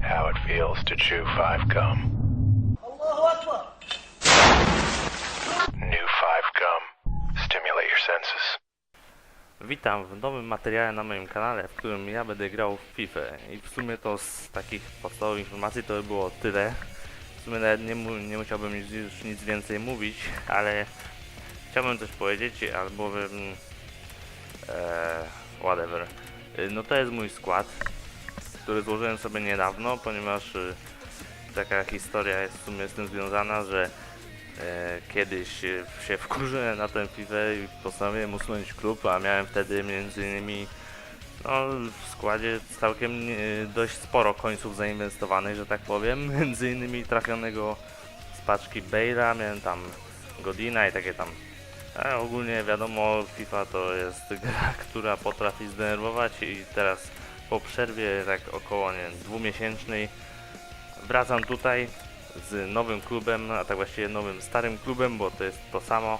how it feels to chew five gum. New five gum. Stimulate your senses. Witam w nowym materiale na moim kanale, w którym ja będę grał w FIFA i w sumie to z takich podstawowych informacji to by było tyle. W sumie nawet nie, nie musiałbym już już nic więcej mówić, ale chciałbym coś powiedzieć, albowiem e, whatever. Y, No to jest mój skład, który złożyłem sobie niedawno, ponieważ y, taka historia jest w sumie z tym związana, że E, kiedyś e, się wkurzyłem na tę FIFA i postanowiłem usunąć klub, a miałem wtedy między innymi no, w składzie całkiem nie, dość sporo końców zainwestowanych, że tak powiem. Między innymi trafionego z paczki Bale'a, miałem tam Godina i takie tam. Ogólnie wiadomo, FIFA to jest gra, która potrafi zdenerwować i teraz po przerwie tak około nie, dwumiesięcznej wracam tutaj z nowym klubem, a tak właściwie nowym starym klubem, bo to jest to samo,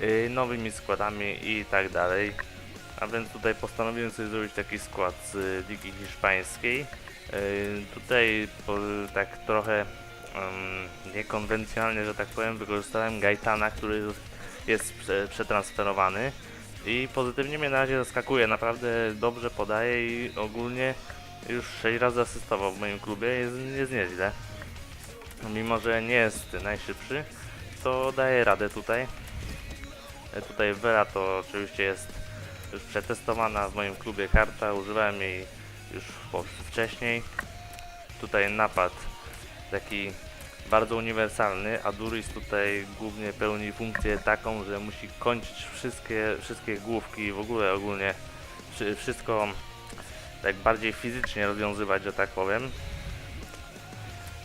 yy, nowymi składami i tak dalej. A więc tutaj postanowiłem sobie zrobić taki skład z y, Ligi Hiszpańskiej. Yy, tutaj po, tak trochę niekonwencjonalnie, że tak powiem, wykorzystałem Gaitana, który jest prze, przetransferowany i pozytywnie mnie na razie zaskakuje, naprawdę dobrze podaje i ogólnie już 6 razy asystował w moim klubie, jest, jest nieźle. Mimo, że nie jest najszybszy, to daje radę tutaj. E, Tutaj Vera to oczywiście jest już przetestowana w moim klubie karta, używałem jej już wcześniej. Tutaj napad taki bardzo uniwersalny, a Duris tutaj głównie pełni funkcję taką, że musi kończyć wszystkie, wszystkie główki, w ogóle ogólnie wszy- wszystko tak bardziej fizycznie rozwiązywać, że tak powiem.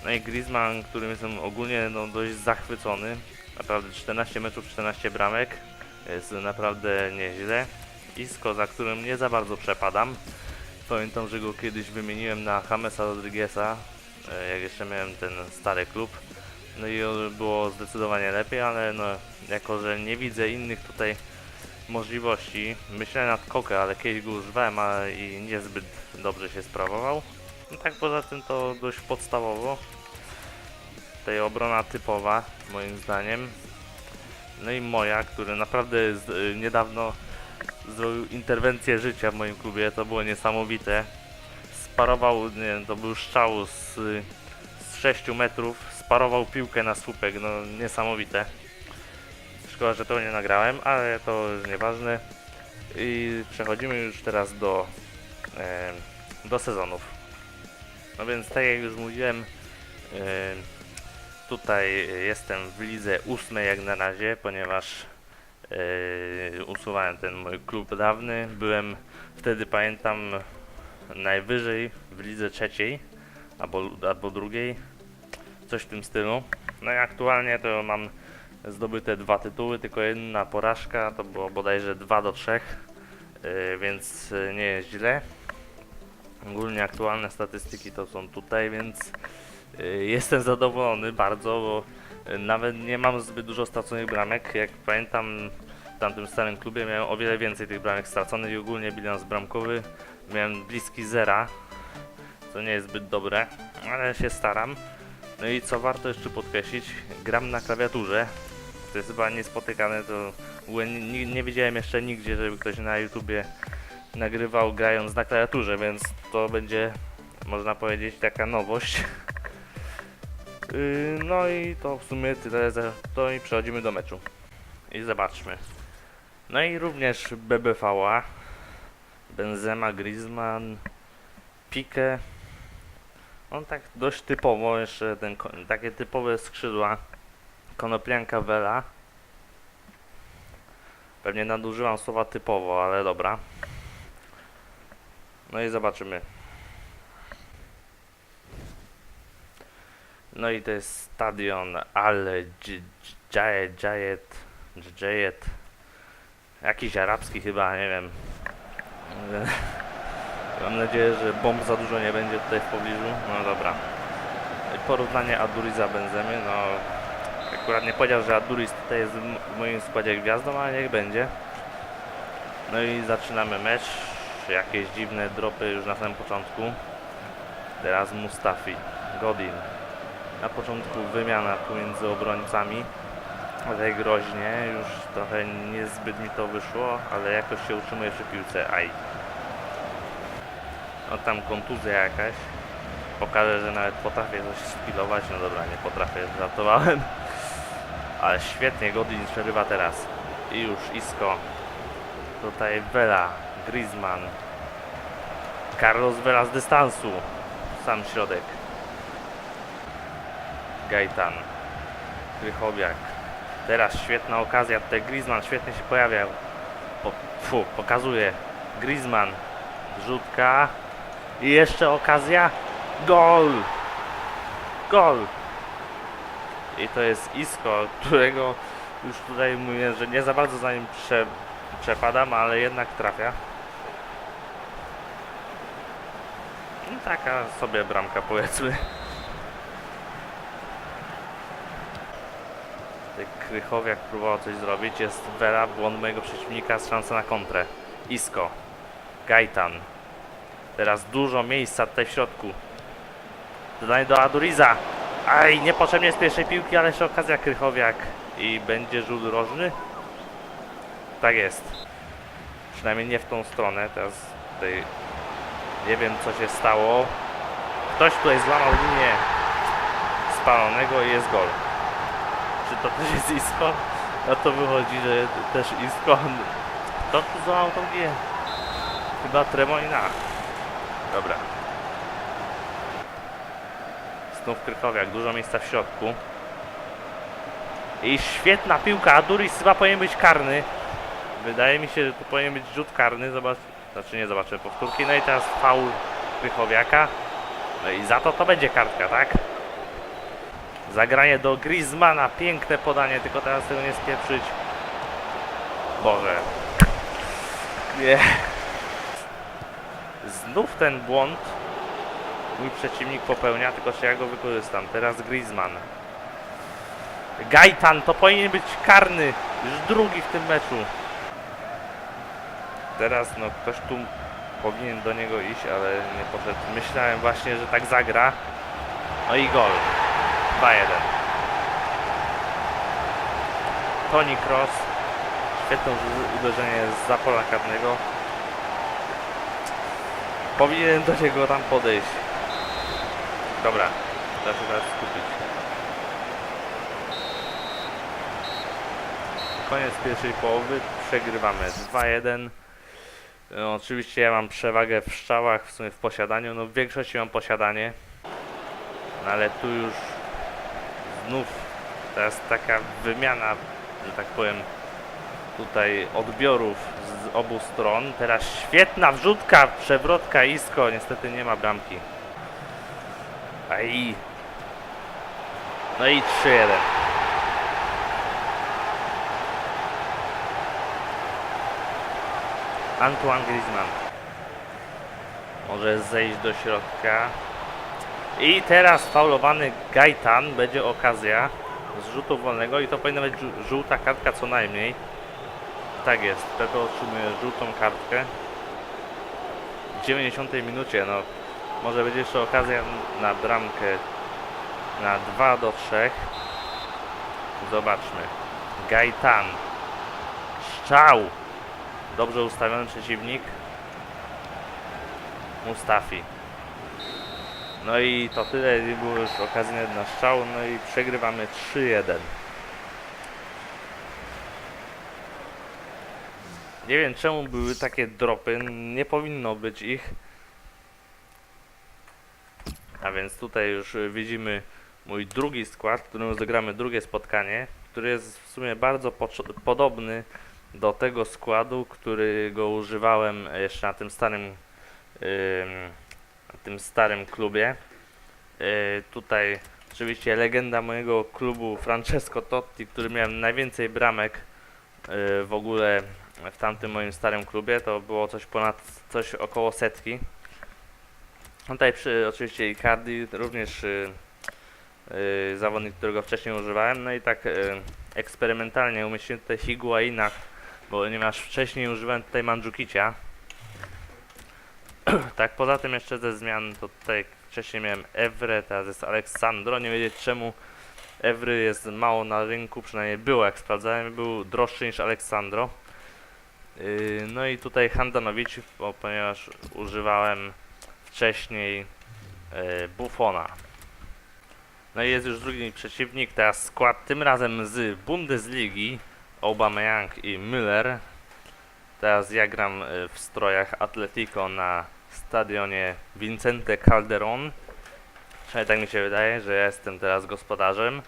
No i Griezmann, którym jestem ogólnie no, dość zachwycony. Naprawdę 14 meczów, 14 bramek. Jest naprawdę nieźle. Isco, za którym nie za bardzo przepadam. Pamiętam, że go kiedyś wymieniłem na Jamesa Rodrigueza, jak jeszcze miałem ten stary klub. No i było zdecydowanie lepiej, ale no, jako że nie widzę innych tutaj możliwości, myślałem nad Koke, ale kiedyś go używałem, a i niezbyt dobrze się sprawował. No tak poza tym to dość podstawowo. Tutaj obrona typowa, moim zdaniem. No i moja, który naprawdę y, niedawno zrobił interwencję życia w moim klubie, to było niesamowite. Sparował, nie to był strzał z, z 6 metrów, sparował piłkę na słupek, no niesamowite. Szkoda, że to nie nagrałem, ale to nieważne. I przechodzimy już teraz do, e, do sezonów. No więc tak jak już mówiłem, e, tutaj jestem w lidze ósmej jak na razie, ponieważ e, usuwałem ten mój klub dawny. Byłem wtedy pamiętam najwyżej w lidze trzeciej albo, albo drugiej, coś w tym stylu. No i aktualnie to mam zdobyte dwa tytuły, tylko jedna porażka, to było bodajże 2 do 3, e, więc e, nie jest źle. Ogólnie aktualne statystyki to są tutaj, więc y, jestem zadowolony bardzo, bo y, nawet nie mam zbyt dużo straconych bramek. Jak pamiętam w tamtym starym klubie miałem o wiele więcej tych bramek straconych i ogólnie bilans bramkowy miałem bliski zera, co nie jest zbyt dobre, ale się staram. No i co warto jeszcze podkreślić, gram na klawiaturze. To jest chyba niespotykane, to nie, nie widziałem jeszcze nigdzie, żeby ktoś na YouTubie nagrywał grając na klawiaturze, więc to będzie, można powiedzieć, taka nowość. Yy, No i to w sumie tyle za to i przechodzimy do meczu. I zobaczmy. No i również BBVA, Benzema, Griezmann, Pique. On tak dość typowo, jeszcze ten, takie typowe skrzydła. Konoplianka Vela. Pewnie nadużyłam słowa typowo, ale dobra. No i zobaczymy. No i to jest stadion Al Jayet, Jayet, Jayet. Jakiś arabski chyba, nie wiem. Mam nadzieję, że bomb za dużo nie będzie tutaj w pobliżu. No dobra. Porównanie Aduriza Benzemy, no akurat nie powiedział, że Aduriz tutaj jest w moim składzie gwiazdą, ale niech będzie. No i zaczynamy mecz. Jakieś dziwne dropy już na samym początku. Teraz Mustafi, Godin. Na początku wymiana pomiędzy obrońcami. Ale groźnie, już trochę niezbyt mi to wyszło, ale jakoś się utrzymuje przy piłce. Aj. No tam kontuzja jakaś. Pokażę, że nawet potrafię coś spilować. No dobra, nie potrafię, żartowałem. Ale świetnie, Godin przerywa teraz. I już Isco. Tutaj Vela, Griezmann. Carlos Vela z dystansu. Sam środek. Gajtan. Krychowiak. Teraz świetna okazja. Tutaj Griezmann świetnie się pojawia. Po, fu, pokazuje. Griezmann. Rzutka. I jeszcze okazja. Gol! Gol! I to jest Isco, którego już tutaj mówię, że nie za bardzo za nim prze, przepadam, ale jednak trafia. No, taka sobie bramka powiedzmy. Krychowiak próbował coś zrobić. Jest Vera, błąd mojego przeciwnika, z szansa na kontrę. Isco. Gajtan. Teraz dużo miejsca tutaj w środku. Dodanie do Aduriza. Aj, niepotrzebnie z pierwszej piłki, ale jeszcze okazja Krychowiak. I będzie rzut rożny? Tak jest. Przynajmniej nie w tą stronę. Teraz tutaj nie wiem co się stało. Ktoś tutaj złamał linię spalonego i jest gol. Czy to też jest Isco? No to wychodzi, że też Isco. Kto tu złamał tą linię? Chyba Tremoina. Dobra. Znów Krychowiak, dużo miejsca w środku. I świetna piłka, Aduris chyba powinien być karny. Wydaje mi się, że tu powinien być rzut karny. Zobacz, znaczy nie zobaczę powtórki. No i teraz faul Krychowiaka. No i za to to będzie kartka, tak? Zagranie do Griezmana, piękne podanie, tylko teraz tego nie spieprzyć. Boże. Nie. Znów ten błąd mój przeciwnik popełnia, tylko że ja go wykorzystam. Teraz Griezmann. Gajtan to powinien być karny. Już drugi w tym meczu. Teraz no ktoś tu powinien do niego iść, ale nie poszedł. Myślałem właśnie, że tak zagra. No i gol. 2-1. Toni Kroos. Świetne uderzenie z za pola karnego. Powinien do niego tam podejść. Dobra, trzeba się teraz skupić. Koniec pierwszej połowy, przegrywamy 2-1. No, oczywiście ja mam przewagę w strzałach, w sumie w posiadaniu, no w większości mam posiadanie. No, ale tu już znów teraz taka wymiana, że tak powiem, tutaj odbiorów z obu stron. Teraz świetna wrzutka, przewrotka Isko, niestety nie ma bramki. Aj. No i 3-1. Antoine Griezmann. Może zejść do środka. I teraz faulowany Gaitan. Będzie okazja z rzutu wolnego i to powinna być żółta kartka co najmniej. Tak jest, tego otrzymuje żółtą kartkę. W 90 minucie, no może będzie jeszcze okazja na bramkę na 2 do 3. Zobaczmy. Gaitan. Strzał. Dobrze ustawiony przeciwnik. Mustafi. No i to tyle, było już okazji na strzał, no i przegrywamy 3-1. Nie wiem czemu były takie dropy, nie powinno być ich. A więc tutaj już widzimy mój drugi skład, w którym rozegramy drugie spotkanie, który jest w sumie bardzo podobny do tego składu, którego używałem jeszcze na tym starym ym, na tym starym klubie. Yy, tutaj oczywiście legenda mojego klubu Francesco Totti, który miałem najwięcej bramek yy, w ogóle w tamtym moim starym klubie, to było coś ponad, coś około setki. Tutaj przy, oczywiście Icardi, również y, y, zawodnik, którego wcześniej używałem. No i tak y, eksperymentalnie umieściłem tutaj Higuaina, ponieważ wcześniej używałem tutaj Mandzukicia. tak, poza tym jeszcze ze zmian to tutaj wcześniej miałem Evre, teraz jest Aleksandro, nie wiedzieć czemu Evry jest mało na rynku, przynajmniej było jak sprawdzałem, był droższy niż Aleksandro. Yy, no i tutaj Handanowicz, ponieważ używałem wcześniej yy, Buffona. No i jest już drugi przeciwnik, teraz skład tym razem z Bundesligi, Aubameyang i Müller. Teraz ja gram y, w strojach Atletico na stadionie Vicente Calderon. Przynajmniej tak mi się wydaje, że ja jestem teraz gospodarzem.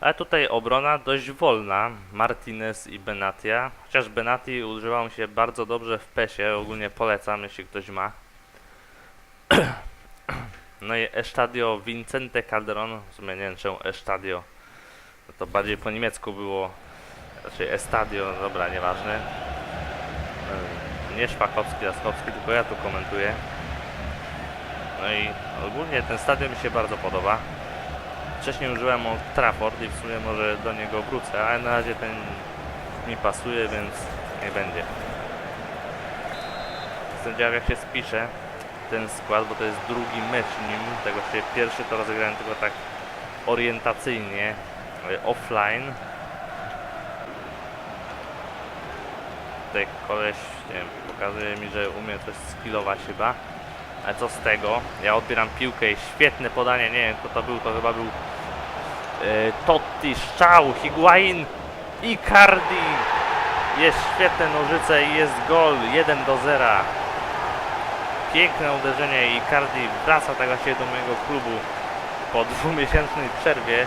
Ale tutaj obrona dość wolna. Martinez i Benatia. Chociaż Benati używał się bardzo dobrze w PESie. Ogólnie polecam, jeśli ktoś ma. No i Estadio Vicente Calderon. W sumie nie wiem Estadio. No to bardziej po niemiecku było. Znaczy Estadio, dobra, nieważne. Nie Szpakowski, Laskowski, tylko ja tu komentuję. No i ogólnie ten stadion mi się bardzo podoba. Wcześniej użyłem Old Trafford i w sumie może do niego wrócę, ale na razie ten mi pasuje, więc nie będzie. Ciekaw jak się spisze ten skład, bo to jest drugi mecz nim. Tego się pierwszy to rozegrałem tylko tak orientacyjnie, offline. Tutaj koleś, nie wiem, pokazuje mi, że umie coś skillować chyba. Ale co z tego? Ja odbieram piłkę i świetne podanie, nie wiem kto to był, to chyba był e, Totti, Szczał, Higuain, Icardi. Jest świetne nożyce i jest gol, 1 do 0. Piękne uderzenie i Icardi wraca tak właśnie do mojego klubu po dwumiesięcznej przerwie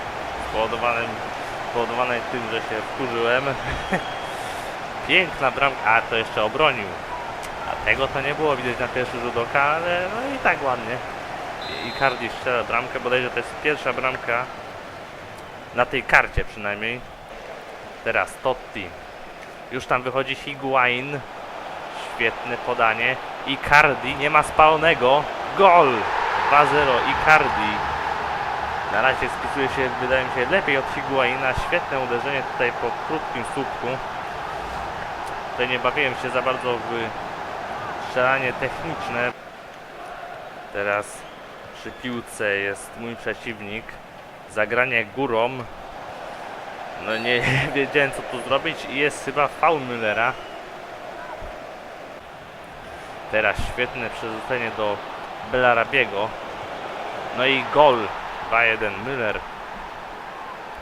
spowodowanym, spowodowanej tym, że się wkurzyłem. Piękna bramka, a to jeszcze obronił. A tego to nie było widać na pierwszy rzut oka, ale no i tak ładnie. I- Icardi strzela bramkę, bodajże to jest pierwsza bramka na tej karcie przynajmniej. Teraz Totti. Już tam wychodzi Higuain. Świetne podanie. Icardi nie ma spalonego. Gol! 2-0 Icardi. Na razie spisuje się, wydaje mi się, lepiej od Higuaina. Świetne uderzenie tutaj po krótkim słupku. Tutaj nie bawiłem się za bardzo w strzelanie techniczne. Teraz przy piłce jest mój przeciwnik. Zagranie górą. No nie wiedziałem co tu zrobić i jest chyba faul Müllera. Teraz świetne przerzucenie do Belarabiego. No i gol 2-1 Müller.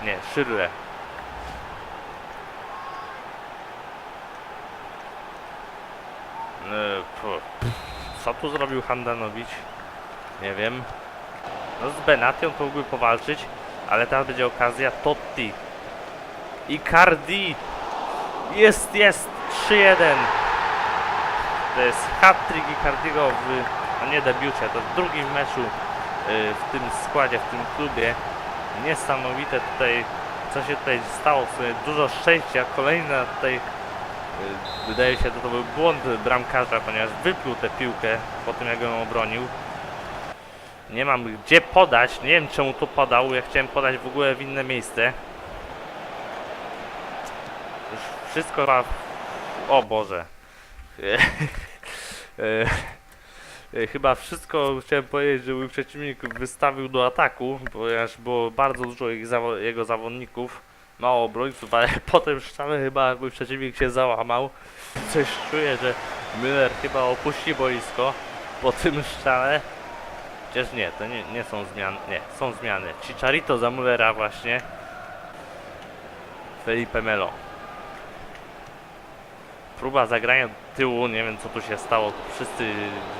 Nie, Schürrle. E, pu- Co tu zrobił Handanowicz? Nie wiem. No z Benatią to mógłby powalczyć, ale teraz będzie okazja Totti. Icardi! Jest, jest! 3-1! To jest hat-trick Icardiego w, no nie debiucie, to w drugim meczu y, w tym składzie, w tym klubie. Niesamowite tutaj, co się tutaj stało, dużo szczęścia, kolejna tutaj wydaje się, że to był błąd bramkarza, ponieważ wypluł tę piłkę po tym jak ją obronił. Nie mam gdzie podać, nie wiem czemu tu podał, ja chciałem podać w ogóle w inne miejsce. Już wszystko chyba... O Boże. E, e, Chyba wszystko chciałem powiedzieć, że mój przeciwnik wystawił do ataku, ponieważ było bardzo dużo zawo jego zawodników, mało obrońców, ale potem szczale chyba mój przeciwnik się załamał. Coś czuję, że Müller chyba opuści boisko po tym szczale. Chociaż nie, to nie, nie są zmiany, nie, są zmiany. Chicharito za Müllera właśnie. Felipe Melo. Próba zagrania tyłu, nie wiem co tu się stało. Wszyscy,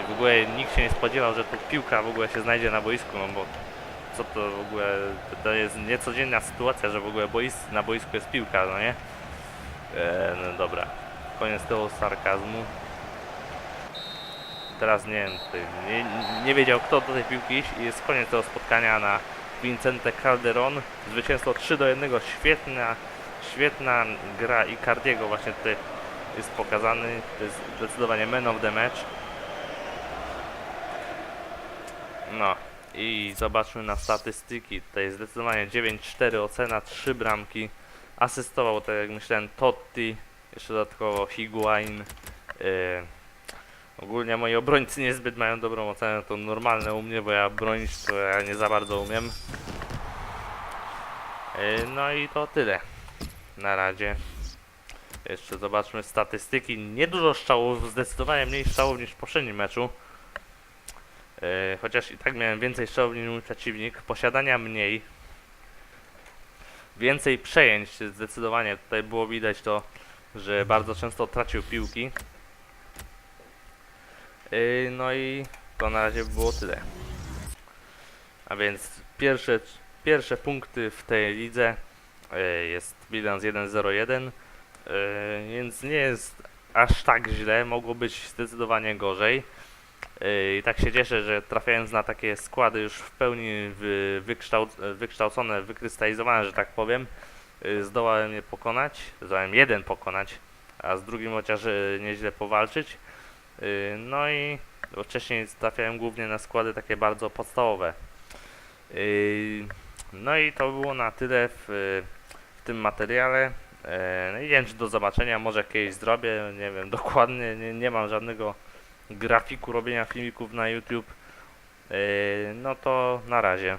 w ogóle nikt się nie spodziewał, że tu piłka w ogóle się znajdzie na boisku, no bo co to w ogóle, to jest niecodzienna sytuacja, że w ogóle na boisku jest piłka, no nie? E, no dobra, koniec tego sarkazmu. Teraz nie wiem, nie, nie wiedział kto do tej piłki iść i jest koniec tego spotkania na Vincente Calderon. Zwycięstwo 3 do 1, świetna, świetna gra Icardiego właśnie tutaj jest pokazany. To jest zdecydowanie man of the match. No i zobaczmy na statystyki. Tutaj zdecydowanie 9-4 ocena, 3 bramki. Asystował, tak jak myślałem, Totti, jeszcze dodatkowo Higuain. Yy, Ogólnie moi obrońcy niezbyt mają dobrą ocenę, to normalne u mnie, bo ja bronić to ja nie za bardzo umiem. Yy, No i to tyle. Na razie. Jeszcze zobaczmy statystyki. Niedużo strzałów, zdecydowanie mniej strzałów niż w poprzednim meczu. Yy, chociaż i tak miałem więcej strzałów niż mój przeciwnik. Posiadania mniej. Więcej przejęć zdecydowanie. Tutaj było widać to, że bardzo często tracił piłki. Yy, no i to na razie było tyle. A więc pierwsze, pierwsze punkty w tej lidze yy, jest bilans 1-0-1, yy, więc nie jest aż tak źle, mogło być zdecydowanie gorzej. I tak się cieszę, że trafiając na takie składy już w pełni wy, wykształc wykształcone, wykrystalizowane, że tak powiem, yy, zdołałem je pokonać, zdołałem jeden pokonać, a z drugim chociaż yy, nieźle powalczyć. Yy, No i wcześniej trafiałem głównie na składy takie bardzo podstawowe. No i to było na tyle w, w tym materiale. Yy, No nie wiem, czy do zobaczenia, może kiedyś zrobię, nie wiem, dokładnie, nie, nie mam żadnego grafiku robienia filmików na YouTube. Yy, No to na razie.